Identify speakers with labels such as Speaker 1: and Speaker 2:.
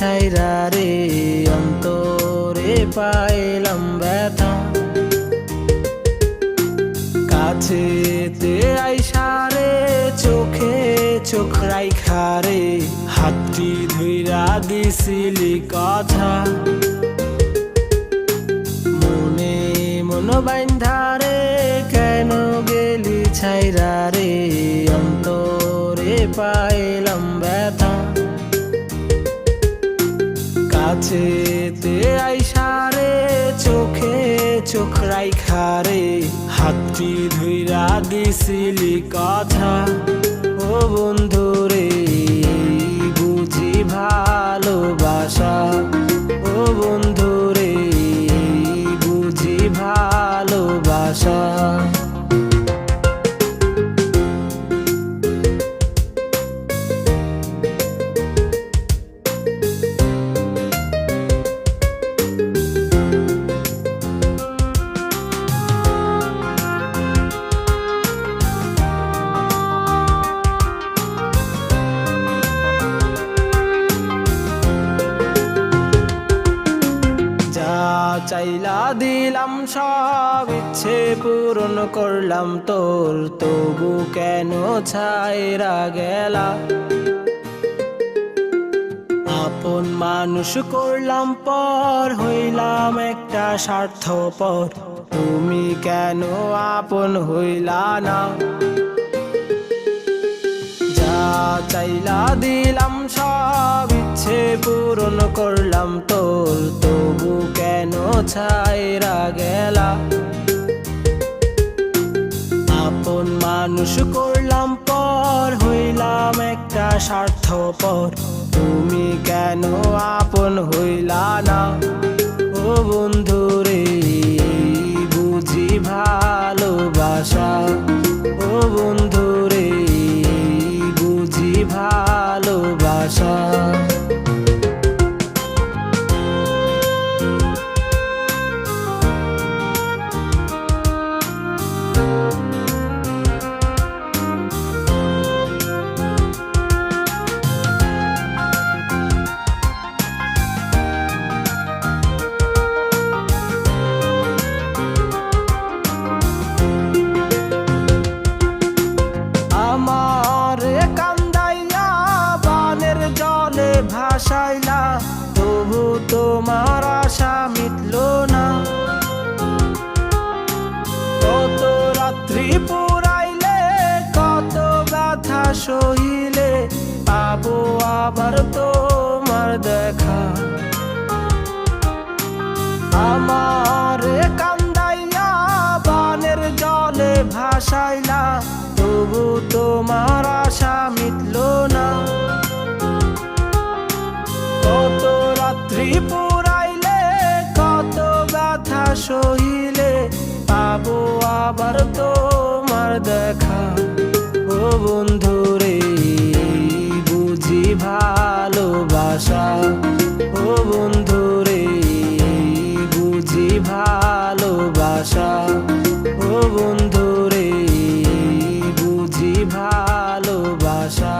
Speaker 1: ছাইরা রে, অন্তরে পাইলাম ব্যথা। কাছেতে আইসারে চোখে চোখ রাইখারে হাতটি ধুইরা দিছিলি কথা। মনে মন বাইন্ধারে কেন গেলি ছাইরা রে, অন্তরে পাইলাম কাছেতে আইসারে চোখে চোখ রাইখারে হাতটি ধুইরা দিছিলি কথা। ও বন্ধু দিলাম সব ইচ্ছে পূরণ করলাম তোর, তবু কেন ছাইরা গেলা? আপন মানুষ করলাম পর, হইলাম একটা স্বার্থপর। তুমি কেন আপন হইলা না? যা চাইলা দিলাম সব ইচ্ছে পূরণ করলাম তোর, তবু কেন ছাইরা গেলা? আপন মানুষ করলাম পর, হইলাম একটা স্বার্থপর। তুমি কেন আপন হইলা না? ভাসাইলা তবু তোমার আশা মিটল না। কত রাত্রি পুরাইলে, কত ব্যথা সহিলে, পাবো আবার তোমার দেখা। আমার কান্দাইয়া, বানের জলে ভাসাইলা, তবু তোমার আশা মিটল না। ত্রিপুরাইলে কত ব্যথা সহিলে, পাবো আবার তোমার দেখা। ও বন্ধু রে বুঝি ভালোবাসা। ও বন্ধু রে বুঝি ভালোবাসা। ও বন্ধু রে বুঝি ভালোবাসা।